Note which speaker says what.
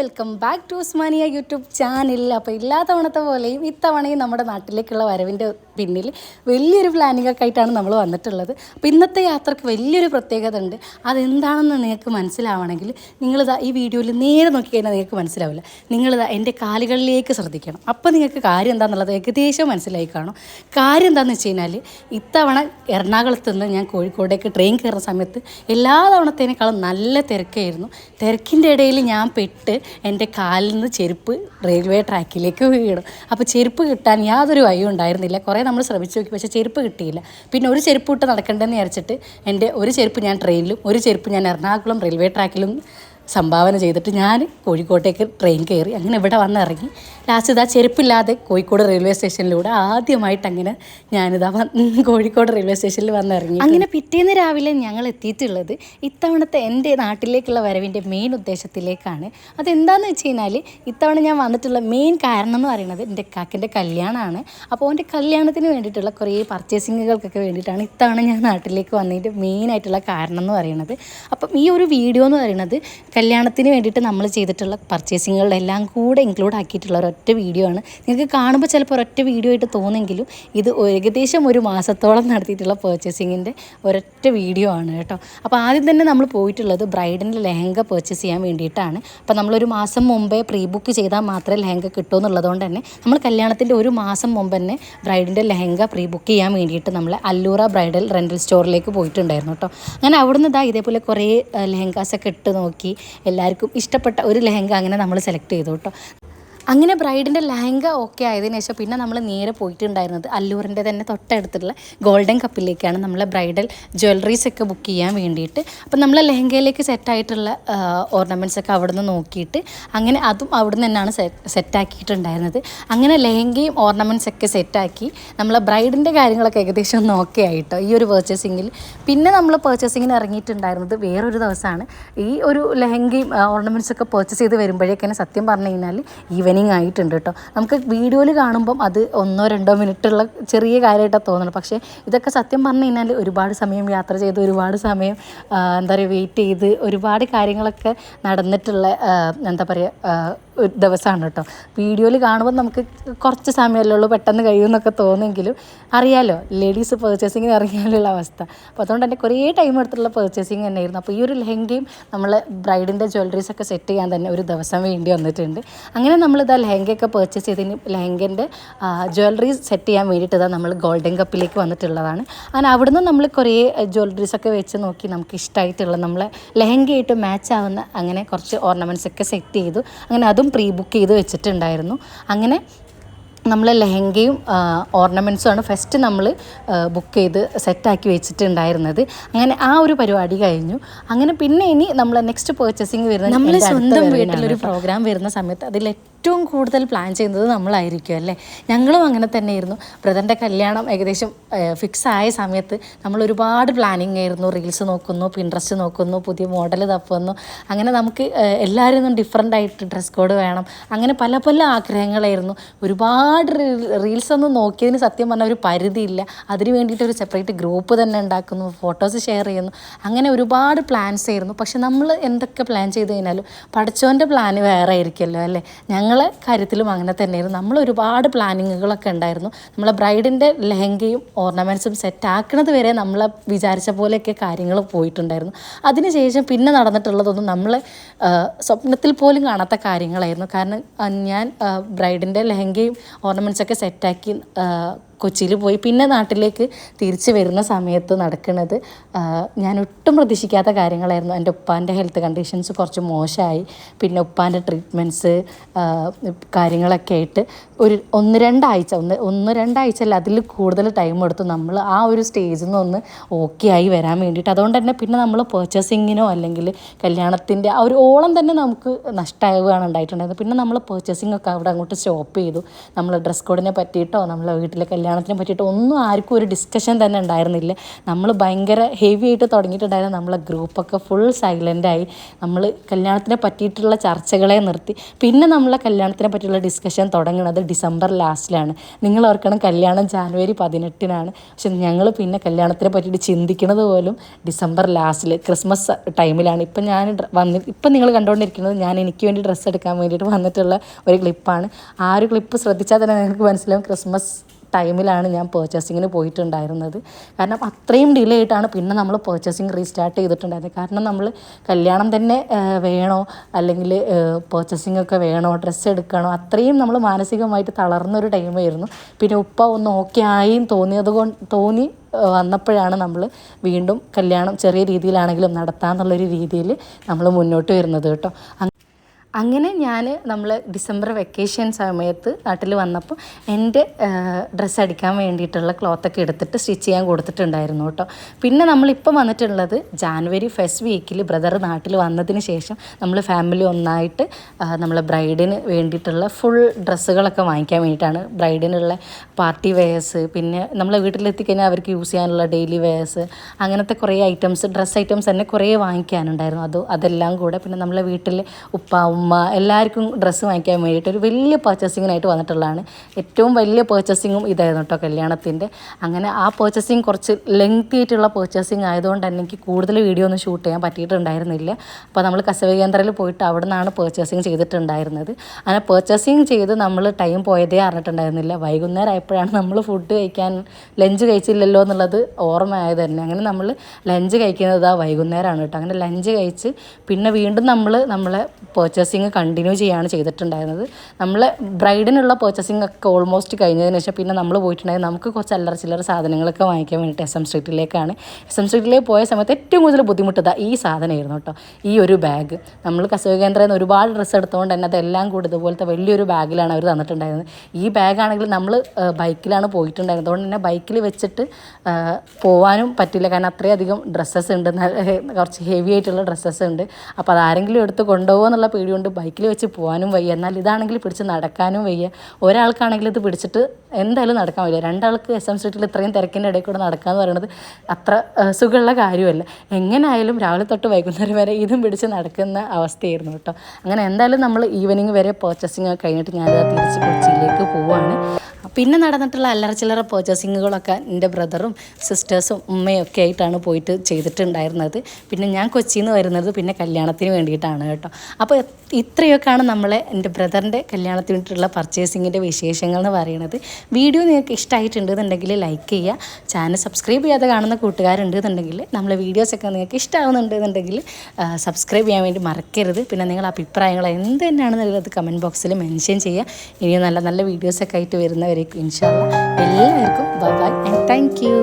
Speaker 1: Welcome back to Osmania YouTube channel അപ്പോൾ എല്ലാ തവണത്തെ പോലെയും ഇത്തവണയും നമ്മുടെ നാട്ടിലേക്കുള്ള വരവിന്റെ പിന്നിൽ വലിയൊരു പ്ലാനിംഗ് ഒക്കെ ആയിട്ടാണ് നമ്മൾ വന്നിട്ടുള്ളത്. അപ്പോൾ ഇന്നത്തെ യാത്രയ്ക്ക് വലിയൊരു പ്രത്യേകത ഉണ്ട്. അതെന്താണെന്ന് നിങ്ങൾക്ക് മനസ്സിലാവണമെങ്കിൽ നിങ്ങൾ ഈ വീഡിയോയിൽ നേരെ നോക്കി കഴിഞ്ഞാൽ നിങ്ങൾക്ക് മനസ്സിലാവില്ല. നിങ്ങൾ എന്റെ കാലുകളിലേക്ക് ശ്രദ്ധിക്കണം. അപ്പോൾ നിങ്ങൾക്ക് കാര്യം എന്താണെന്നുള്ളത് ഏകദേശം മനസ്സിലായി കാണും. കാര്യം എന്താണെന്ന് വെച്ച് കഴിഞ്ഞാൽ ഇത്തവണ എറണാകുളത്ത് നിന്ന് ഞാൻ കോഴിക്കോടേക്ക് ട്രെയിൻ കയറുന്ന സമയത്ത് എല്ലാ തവണത്തേനേക്കാളും നല്ല തിരക്കായിരുന്നു. തിരക്കിന്റെ ഇടയിൽ ഞാൻ പെട്ട് എന്റെ കാലിൽ നിന്ന് ചെരുപ്പ് റെയിൽവേ ട്രാക്കിലേക്ക് വീണു അപ്പോൾ ചെരുപ്പ് കിട്ടാൻ യാതൊരു വഴിയും ഉണ്ടായിരുന്നില്ല. കുറേ നമ്മൾ ശ്രമിച്ചു നോക്കി. പക്ഷേ ചെരുപ്പ് കിട്ടിയില്ല. പിന്നെ ഒരു ചെരുപ്പ് ഇട്ട് നടക്കണ്ടെന്ന് വിചാരിച്ചിട്ട് എന്റെ ഒരു ചെരുപ്പ് ഞാൻ ട്രെയിനിലും ഒരു ചെരുപ്പ് ഞാൻ എറണാകുളം റെയിൽവേ ട്രാക്കിലും സംഭാവന ചെയ്തിട്ട് ഞാൻ കോഴിക്കോട്ടേക്ക് ട്രെയിൻ കയറി അങ്ങനെ ഇവിടെ വന്നിറങ്ങി. ലാസ്റ്റ് ഇതാ ചെരുപ്പില്ലാതെ കോഴിക്കോട് റെയിൽവേ സ്റ്റേഷനിലൂടെ ആദ്യമായിട്ട് അങ്ങനെ ഞാനിതാ വന്ന് കോഴിക്കോട് റെയിൽവേ സ്റ്റേഷനിൽ വന്നിറങ്ങി. അങ്ങനെ പിറ്റേന്ന് രാവിലെ ഞങ്ങൾ എത്തിയിട്ടുള്ളത് ഇത്തവണത്തെ എന്റെ നാട്ടിലേക്കുള്ള വരവിന്റെ മെയിൻ ഉദ്ദേശത്തിലേക്കാണ്. അതെന്താണെന്ന് വെച്ച് കഴിഞ്ഞാൽ ഇത്തവണ ഞാൻ വന്നിട്ടുള്ള മെയിൻ കാരണം എന്ന് പറയുന്നത് എന്റെ കാക്കിന്റെ കല്യാണമാണ്. അപ്പോൾ എന്റെ കല്യാണത്തിന് വേണ്ടിയിട്ടുള്ള കുറേ പർച്ചേസിങ്ങുകൾക്കൊക്കെ വേണ്ടിയിട്ടാണ് ഇത്തവണ ഞാൻ നാട്ടിലേക്ക് വന്നതിന്റെ മെയിനായിട്ടുള്ള കാരണം എന്ന് പറയുന്നത്. അപ്പം ഈ ഒരു വീഡിയോ എന്ന് പറയുന്നത് കല്യാണത്തിന് വേണ്ടിയിട്ട് നമ്മൾ ചെയ്തിട്ടുള്ള പർച്ചേസിങ്ങുകളെല്ലാം കൂടെ ഇൻക്ലൂഡ് ആക്കിയിട്ടുള്ള ഒരൊറ്റ വീഡിയോ ആണ്. നിങ്ങൾക്ക് കാണുമ്പോൾ ചിലപ്പോൾ ഒരൊറ്റ വീഡിയോ ആയിട്ട് തോന്നെങ്കിലും ഇത് ഏകദേശം ഒരു മാസത്തോളം നടത്തിയിട്ടുള്ള പർച്ചേസിങ്ങിന്റെ ഒരൊറ്റ വീഡിയോ ആണ് കേട്ടോ. അപ്പോൾ ആദ്യം തന്നെ നമ്മൾ പോയിട്ടുള്ളത് ബ്രൈഡിന്റെ ലെഹങ്ക പർച്ചേസ് ചെയ്യാൻ വേണ്ടിയിട്ടാണ്. അപ്പോൾ നമ്മളൊരു മാസം മുമ്പേ പ്രീ ബുക്ക് ചെയ്താൽ മാത്രമേ ലെഹങ്ക കിട്ടൂ എന്നുള്ളതുകൊണ്ട് തന്നെ നമ്മൾ കല്യാണത്തിന്റെ ഒരു മാസം മുമ്പ് തന്നെ ബ്രൈഡിന്റെ ലെഹങ്ക പ്രീ ബുക്ക് ചെയ്യാൻ വേണ്ടിയിട്ട് നമ്മൾ അല്ലൂറ ബ്രൈഡൽ റെന്റൽ സ്റ്റോറിലേക്ക് പോയിട്ടുണ്ടായിരുന്നു കേട്ടോ. അങ്ങനെ അവിടുന്ന് ഇതാ ഇതേപോലെ കുറേ ലെഹങ്കാസൊക്കെ ഇട്ട് നോക്കി. എല്ലാവർക്കും ഇഷ്ടപ്പെട്ട ഒരു ലെഹങ്ക അങ്ങനെ നമ്മൾ സെലക്ട് ചെയ്തു കേട്ടോ. അങ്ങനെ ബ്രൈഡിന്റെ ലഹങ്ക ഓക്കെ ആയതിനു ശേഷം പിന്നെ നമ്മൾ നേരെ പോയിട്ടുണ്ടായിരുന്നത് അല്ലൂറിന്റെ തന്നെ തൊട്ടടുത്തുള്ള ഗോൾഡൻ കപ്പിലേക്കാണ് നമ്മളെ ബ്രൈഡൽ ജ്വല്ലറീസ് ഒക്കെ ബുക്ക് ചെയ്യാൻ വേണ്ടിയിട്ട്. അപ്പം നമ്മൾ ലഹങ്കയിലേക്ക് സെറ്റായിട്ടുള്ള ഓർണമെന്റ്സ് ഒക്കെ അവിടെ നിന്ന് നോക്കിയിട്ട് അങ്ങനെ അതും അവിടെ നിന്ന് തന്നെയാണ് സെറ്റാക്കിയിട്ടുണ്ടായിരുന്നത് അങ്ങനെ ലഹങ്കയും ഓർണമെന്റ്സ് ഒക്കെ സെറ്റാക്കി നമ്മളെ ബ്രൈഡിന്റെ കാര്യങ്ങളൊക്കെ ഏകദേശം ഒന്ന് ഓക്കെ ആയിട്ടോ ഈ ഒരു പർച്ചേസിങ്ങിൽ പിന്നെ നമ്മൾ പർച്ചേസിങ്ങിന് ഇറങ്ങിയിട്ടുണ്ടായിരുന്നത് വേറൊരു ദിവസമാണ്. ഈ ഒരു ലഹങ്കയും ഓർണമെന്റ്സ് ഒക്കെ പർച്ചേസ് ചെയ്ത് വരുമ്പോഴേക്കന്നെ സത്യം പറഞ്ഞു കഴിഞ്ഞാൽ ഈവനിങ് ആയിട്ടുണ്ട് കേട്ടോ. നമുക്ക് വീഡിയോയിൽ കാണുമ്പം അത് ഒന്നോ രണ്ടോ മിനിറ്റുള്ള ചെറിയ കാര്യമായിട്ടാണ് തോന്നുന്നത് പക്ഷേ ഇതൊക്കെ സത്യം പറഞ്ഞു കഴിഞ്ഞാൽ ഒരുപാട് സമയം യാത്ര ചെയ്ത് ഒരുപാട് സമയം എന്താ പറയുക വെയിറ്റ് ചെയ്ത് ഒരുപാട് കാര്യങ്ങളൊക്കെ നടന്നിട്ടുള്ള എന്താ പറയുക ഒരു ദിവസമാണ് കേട്ടോ. വീഡിയോയിൽ കാണുമ്പോൾ നമുക്ക് കുറച്ച് സമയമല്ലേ ഉള്ളൂ പെട്ടെന്ന് കഴിയുമെന്നൊക്കെ തോന്നുമെങ്കിലും അറിയാലോ ലേഡീസ് പർച്ചേസിങ്ങിന് ഇറങ്ങിയാലുള്ള അവസ്ഥ. അപ്പോൾ അതുകൊണ്ട് തന്നെ കുറേ ടൈം എടുത്തിട്ടുള്ള പർച്ചേസിങ് തന്നെയായിരുന്നു. അപ്പോൾ ഈ ഒരു ലെഹങ്കയും നമ്മൾ ബ്രൈഡിന്റെ ജ്വല്ലറീസൊക്കെ സെറ്റ് ചെയ്യാൻ തന്നെ ഒരു ദിവസം വേണ്ടി വന്നിട്ടുണ്ട്. അങ്ങനെ നമ്മളിതാ ലെഹങ്കയൊക്കെ പർച്ചേസ് ചെയ്തതിന് ലെഹങ്കന്റെ ജ്വല്ലറീസ് സെറ്റ് ചെയ്യാൻ വേണ്ടിയിട്ട് ഇതാ നമ്മൾ ഗോൾഡൻ കപ്പിലേക്ക് വന്നിട്ടുള്ളതാണ്. അങ്ങനെ അവിടുന്ന് നമ്മൾ കുറേ ജ്വല്ലറീസ് ഒക്കെ വെച്ച് നോക്കി നമുക്ക് ഇഷ്ടമായിട്ടുള്ള നമ്മളെ ലെഹങ്കയായിട്ട് മാച്ച് ആവുന്ന അങ്ങനെ കുറച്ച് ഓർണമെന്റ്സ് ഒക്കെ സെറ്റ് ചെയ്തു. അങ്ങനെ അതും പ്രീ ബുക്ക് ചെയ്ത് വെച്ചിട്ടുണ്ടായിരുന്നു. അങ്ങനെ നമ്മൾ ലെഹങ്കയും ഓർണമെന്റ്സുമാണ് ഫസ്റ്റ് നമ്മൾ ബുക്ക് ചെയ്ത് സെറ്റാക്കി വെച്ചിട്ടുണ്ടായിരുന്നത്. അങ്ങനെ ആ ഒരു പരിപാടി കഴിഞ്ഞു. അങ്ങനെ പിന്നെ ഇനി നമ്മൾ നെക്സ്റ്റ് പർച്ചേസിങ് വരുന്ന നമ്മൾ സ്വന്തം വീട്ടിലൊരു പ്രോഗ്രാം വരുന്ന സമയത്ത് അതിൽ ഏറ്റവും കൂടുതൽ പ്ലാൻ ചെയ്യുന്നത് നമ്മളായിരിക്കും അല്ലേ? ഞങ്ങളും അങ്ങനെ തന്നെയായിരുന്നു. ബ്രദറിന്റെ കല്യാണം ഏകദേശം ഫിക്സ് ആയ സമയത്ത് നമ്മൾ ഒരുപാട് പ്ലാനിങ് ആയിരുന്നു. റീൽസ് നോക്കുന്നു പിൻട്രസ്റ്റ് നോക്കുന്നു പുതിയ മോഡൽ തപ്പുന്നു. അങ്ങനെ നമുക്ക് എല്ലാവരും ഡിഫറെന്റ് ആയിട്ട് ഡ്രസ് കോഡ് വേണം. അങ്ങനെ പല പല ആഗ്രഹങ്ങളായിരുന്നു. ഒരുപാട് റീൽസ് ഒന്നും നോക്കിയതിന് സത്യം പറഞ്ഞാൽ ഒരു പരിധിയില്ല. അതിന് വേണ്ടിയിട്ട് ഒരു സെപ്പറേറ്റ് ഗ്രൂപ്പ് തന്നെ ഉണ്ടാക്കുന്നു ഫോട്ടോസ് ഷെയർ ചെയ്യുന്നു. അങ്ങനെ ഒരുപാട് പ്ലാൻസ് ആയിരുന്നു പക്ഷെ നമ്മൾ എന്തൊക്കെ പ്ലാൻ ചെയ്ത് കഴിഞ്ഞാലും പഠിച്ചവന്റെ പ്ലാൻ വേറെ ആയിരിക്കുമല്ലോ അല്ലേ? ഞങ്ങളെ കാര്യത്തിലും അങ്ങനെ തന്നെയായിരുന്നു. നമ്മൾ ഒരുപാട് പ്ലാനിങ്ങുകളൊക്കെ ഉണ്ടായിരുന്നു. നമ്മളെ ബ്രൈഡിന്റെ ലെഹങ്കയും ഓർണമെന്റ്സും സെറ്റ് ആക്കുന്നത് വരെ നമ്മളെ വിചാരിച്ച പോലെയൊക്കെ കാര്യങ്ങൾ പോയിട്ടുണ്ടായിരുന്നു. അതിനുശേഷം പിന്നെ നടന്നിട്ടുള്ളതൊന്നും നമ്മൾ സ്വപ്നത്തിൽ പോലും കാണാത്ത കാര്യങ്ങളായിരുന്നു. കാരണം ഞാൻ ബ്രൈഡിന്റെ ലെഹങ്കയും ഓർണമെന്റ്സ് ഒക്കെ സെറ്റാക്കി കൊച്ചിയിൽ പോയി പിന്നെ നാട്ടിലേക്ക് തിരിച്ചു വരുന്ന സമയത്ത് നടക്കുന്നത് ഞാൻ ഒട്ടും പ്രതീക്ഷിക്കാത്ത കാര്യങ്ങളായിരുന്നു. എന്റെ ഉപ്പാന്റെ ഹെൽത്ത് കണ്ടീഷൻസ് കുറച്ച് മോശമായി. പിന്നെ ഉപ്പാന്റെ ട്രീറ്റ്മെന്റ്സ് കാര്യങ്ങളൊക്കെ ആയിട്ട് ഒരു ഒന്ന് രണ്ടാഴ്ച ഒന്ന് ഒന്ന് രണ്ടാഴ്ച അല്ല അതിൽ കൂടുതൽ ടൈം എടുത്തു. നമ്മൾ ആ ഒരു സ്റ്റേജിൽ നിന്ന് ഒന്ന് ഓക്കെ ആയി വരാൻ വേണ്ടിയിട്ട്. അതുകൊണ്ട് തന്നെ പിന്നെ നമ്മൾ പർച്ചേസിങ്ങിനോ അല്ലെങ്കിൽ കല്യാണത്തിന്റെ ആ ഒരു ഓളം തന്നെ നമുക്ക് നഷ്ടമാവുകയാണ് ഉണ്ടായിട്ടുണ്ടായിരുന്നത്. പിന്നെ നമ്മൾ പർച്ചേസിംഗ് ഒക്കെ അവിടെ അങ്ങോട്ട് സ്റ്റോപ്പ് ചെയ്തു. നമ്മൾ ഡ്രസ് കോഡിനെ പറ്റിയിട്ടോ നമ്മളെ വീട്ടിലെ കല്യാണം കല്യാണത്തിനെ പറ്റിയിട്ട് ഒന്നും ആർക്കും ഒരു ഡിസ്കഷൻ തന്നെ ഉണ്ടായിരുന്നില്ല. നമ്മൾ ഭയങ്കര ഹെവി ആയിട്ട് തുടങ്ങിയിട്ടുണ്ടായിരുന്ന. നമ്മളെ ഗ്രൂപ്പൊക്കെ ഫുൾ സൈലന്റായി നമ്മൾ കല്യാണത്തിനെ പറ്റിയിട്ടുള്ള ചർച്ചകളെ നിർത്തി. പിന്നെ നമ്മളെ കല്യാണത്തിനെ പറ്റിയുള്ള ഡിസ്കഷൻ തുടങ്ങുന്നത് ഡിസംബർ ലാസ്റ്റിലാണ് നിങ്ങൾ ഓർക്കണം കല്യാണം ജാനുവരി പതിനെട്ടിനാണ്. പക്ഷെ ഞങ്ങൾ പിന്നെ കല്യാണത്തിനെ പറ്റിയിട്ട് ചിന്തിക്കുന്നത് പോലും ഡിസംബർ ലാസ്റ്റിൽ ക്രിസ്മസ് ടൈമിലാണ് ഇപ്പം ഞാൻ വന്നി ഇപ്പം നിങ്ങൾ കണ്ടുകൊണ്ടിരിക്കുന്നത് ഞാൻ എനിക്ക് വേണ്ടി ഡ്രസ്സ് എടുക്കാൻ വേണ്ടിയിട്ട് വന്നിട്ടുള്ള ഒരു ക്ലിപ്പാണ് ആ ഒരു ക്ലിപ്പ് ശ്രദ്ധിച്ചാൽ തന്നെ നിങ്ങൾക്ക് മനസ്സിലാവും ക്രിസ്മസ് ടൈമിലാണ് ഞാൻ പേർച്ചേസിങ്ങിന് പോയിട്ടുണ്ടായിരുന്നത്. കാരണം അത്രയും ഡിലേ ആയിട്ടാണ് പിന്നെ നമ്മൾ പേർച്ചേസിങ് റീസ്റ്റാർട്ട് ചെയ്തിട്ടുണ്ടായിരുന്നത്. കാരണം നമ്മൾ കല്യാണം തന്നെ വേണോ? അല്ലെങ്കിൽ പേർച്ചേസിംഗ് ഒക്കെ വേണോ? ഡ്രസ്സ് എടുക്കണോ? അത്രയും നമ്മൾ മാനസികമായിട്ട് തളർന്നൊരു ടൈമായിരുന്നു പിന്നെ ഉപ്പ ഒന്ന് ഓക്കെ ആയി തോന്നിയത് കൊണ്ട് തോന്നി വന്നപ്പോഴാണ് നമ്മൾ വീണ്ടും കല്യാണം ചെറിയ രീതിയിലാണെങ്കിലും നടത്താമെന്നുള്ളൊരു രീതിയിൽ നമ്മൾ മുന്നോട്ട് വരുന്നത് കേട്ടോ. അങ്ങനെ ഞാൻ നമ്മൾ ഡിസംബർ വെക്കേഷൻ സമയത്ത് നാട്ടിൽ വന്നപ്പോൾ എന്റെ ഡ്രസ്സ് അടിക്കാൻ വേണ്ടിയിട്ടുള്ള ക്ലോത്തൊക്കെ എടുത്തിട്ട് സ്റ്റിച്ച് ചെയ്യാൻ കൊടുത്തിട്ടുണ്ടായിരുന്നു കേട്ടോ. പിന്നെ നമ്മളിപ്പോൾ വന്നിട്ടുള്ളത് ജാനുവരി ഫസ്റ്റ് വീക്കിൽ ബ്രദർ നാട്ടിൽ വന്നതിന് ശേഷം നമ്മൾ ഫാമിലി ഒന്നായിട്ട് നമ്മൾ ബ്രൈഡിന് വേണ്ടിയിട്ടുള്ള ഫുൾ ഡ്രസ്സുകളൊക്കെ വാങ്ങിക്കാൻ വേണ്ടിയിട്ടാണ് ബ്രൈഡിനുള്ള പാർട്ടി വെയേഴ്സ് പിന്നെ നമ്മൾ വീട്ടിലെത്തിക്കഴിഞ്ഞാൽ അവർക്ക് യൂസ് ചെയ്യാനുള്ള ഡെയിലി വെയേഴ്സ് അങ്ങനത്തെ കുറേ ഐറ്റംസ് ഡ്രസ്സ് ഐറ്റംസ് തന്നെ കുറേ വാങ്ങിക്കാനുണ്ടായിരുന്നു. അത് അതെല്ലാം കൂടെ. പിന്നെ നമ്മളെ വീട്ടിൽ ഉപ്പ ഉമ്മ എല്ലാവർക്കും ഡ്രസ്സ് വാങ്ങിക്കാൻ വേണ്ടിയിട്ട് ഒരു വലിയ പർച്ചേസിങ്ങിനായിട്ട് വന്നിട്ടുള്ളതാണ്. ഏറ്റവും വലിയ പർച്ചേസിങ്ങും ഇതായിരുന്നു കേട്ടോ കല്യാണത്തിന്റെ. അങ്ങനെ ആ പർച്ചേസിങ് കുറച്ച് ലെങ്തി ആയിട്ടുള്ള പർച്ചേസിങ് ആയതുകൊണ്ട് തന്നെ എനിക്ക് കൂടുതൽ വീഡിയോ ഒന്നും ഷൂട്ട് ചെയ്യാൻ പറ്റിയിട്ടുണ്ടായിരുന്നില്ല. അപ്പോൾ നമ്മൾ കസവ കേന്ദ്രയിൽ പോയിട്ട് അവിടെ നിന്നാണ് പർച്ചേസിങ് ചെയ്തിട്ടുണ്ടായിരുന്നത്. അങ്ങനെ പർച്ചേസിങ് ചെയ്ത് നമ്മൾ ടൈം പോയതേ അറിഞ്ഞിട്ടുണ്ടായിരുന്നില്ല. വൈകുന്നേരം ആയപ്പോഴാണ് നമ്മൾ ഫുഡ് കഴിക്കാൻ ലഞ്ച് കഴിച്ചില്ലല്ലോ എന്നുള്ളത് ഓർമ്മയായത് തന്നെ. അങ്ങനെ നമ്മൾ ലഞ്ച് കഴിക്കുന്നത് ആ വൈകുന്നേരമാണ് കേട്ടോ അങ്ങനെ ലഞ്ച് കഴിച്ച് പിന്നെ വീണ്ടും നമ്മൾ നമ്മളെ പർച്ചേസിങ് കണ്ടിന്യൂ ചെയ്യുകയാണ് ചെയ്തിട്ടുണ്ടായിരുന്നത്. നമ്മൾ ബ്രൈഡിനുള്ള പർച്ചേസിങ് ഒക്കെ ഓൾമോസ്റ്റ് കഴിഞ്ഞതിന് ശേഷം പിന്നെ നമ്മൾ പോയിട്ടുണ്ടായിരുന്നു നമുക്ക് കുറച്ച് അല്ലറ ചില്ലറ സാധനങ്ങളൊക്കെ വാങ്ങിക്കാൻ വേണ്ടിയിട്ട് എസ് എം സ്ട്രീറ്റിലേക്കാണ് എസ് എം സ്ട്രീറ്റിലേക്ക് പോയ സമയത്ത് ഏറ്റവും കൂടുതൽ ബുദ്ധിമുട്ടത് ഈ സാധനമായിരുന്നു കേട്ടോ. ഈ ഒരു ബാഗ് നമ്മൾ കസവ കേന്ദ്രയിൽ നിന്ന് ഒരുപാട് ഡ്രസ്സ് എടുത്തുകൊണ്ട് തന്നെ അതെല്ലാം കൂടി ഇതുപോലത്തെ വലിയൊരു ബാഗിലാണ് അവർ തന്നിട്ടുണ്ടായിരുന്നത്. ഈ ബാഗാണെങ്കിൽ നമ്മൾ ബൈക്കിലാണ് പോയിട്ടുണ്ടായിരുന്നത്. അതുകൊണ്ട് തന്നെ ബൈക്കിൽ വെച്ചിട്ട് പോകാനും പറ്റില്ല. കാരണം അത്രയധികം ഡ്രസ്സസ് ഉണ്ട്. കുറച്ച് ഹെവി ആയിട്ടുള്ള ഡ്രസ്സസ് ഉണ്ട്. അപ്പോൾ അതാരെങ്കിലും എടുത്ത് കൊണ്ടുപോകുമെന്നുള്ള പേടി കൊണ്ട് ബൈക്കിൽ വെച്ച് പോകാനും വയ്യ. എന്നാൽ ഇതാണെങ്കിൽ പിടിച്ച് നടക്കാനും വയ്യ. ഒരാൾക്കാണെങ്കിൽ ഇത് പിടിച്ചിട്ട് എന്തായാലും നടക്കാൻ വയ്യ. രണ്ടാൾക്ക് എസ് എം സ്ട്രീറ്റിൽ ഇത്രയും തിരക്കിന്റെ ഇടയിൽ കൂടെ നടക്കുക എന്ന് പറയുന്നത് അത്ര സുഖമുള്ള കാര്യമല്ല. എങ്ങനെയായാലും രാവിലെ തൊട്ട് വൈകുന്നേരം വരെ ഇതും പിടിച്ച് നടക്കുന്ന അവസ്ഥയായിരുന്നു കേട്ടോ. അങ്ങനെ എന്തായാലും നമ്മൾ ഈവനിങ് വരെ പർച്ചേസിങ് കഴിഞ്ഞിട്ട് ഞാനത് തിരിച്ച് കൊച്ചിയിലേക്ക് പോവുകയാണ് പിന്നെ നടന്നിട്ടുള്ള അല്ലറ ചില്ലറ പർച്ചേസിങ്ങുകളൊക്കെ എന്റെ ബ്രദറും സിസ്റ്റേഴ്സും ഉമ്മയും ഒക്കെ ആയിട്ടാണ് പോയിട്ട് ചെയ്തിട്ടുണ്ടായിരുന്നത്. പിന്നെ ഞാൻ കൊച്ചിയിൽ നിന്ന് വരുന്നത് പിന്നെ കല്യാണത്തിന് വേണ്ടിയിട്ടാണ് കേട്ടോ. അപ്പോൾ ഇത്രയൊക്കെയാണ് നമ്മളെ എന്റെ ബ്രദറിന്റെ കല്യാണത്തിന് വേണ്ടിയിട്ടുള്ള പർച്ചേസിങ്ങിന്റെ വിശേഷങ്ങൾ എന്ന് പറയുന്നത്. വീഡിയോ നിങ്ങൾക്ക് ഇഷ്ടമായിട്ടുണ്ടെന്നുണ്ടെങ്കിൽ ലൈക്ക് ചെയ്യുക. ചാനൽ സബ്സ്ക്രൈബ് ചെയ്യാതെ കാണുന്ന കൂട്ടുകാരുണ്ട് എന്നുണ്ടെങ്കിൽ നമ്മളെ വീഡിയോസൊക്കെ നിങ്ങൾക്ക് ഇഷ്ടമാകുന്നുണ്ടെന്നുണ്ടെങ്കിൽ സബ്സ്ക്രൈബ് ചെയ്യാൻ വേണ്ടി മറക്കരുത്. പിന്നെ നിങ്ങൾ അഭിപ്രായങ്ങൾ എന്ത് തന്നെയാണെന്നുള്ളത് കമന്റ് ബോക്സിൽ മെൻഷൻ ചെയ്യുക. ഇനിയും നല്ല നല്ല വീഡിയോസൊക്കെ ആയിട്ട് വരുന്നവരേക്കും வரைக்கும் இன்ஷால்லா எல்லாருக்கும் பபாய் அண்ட் தேங்க்யூ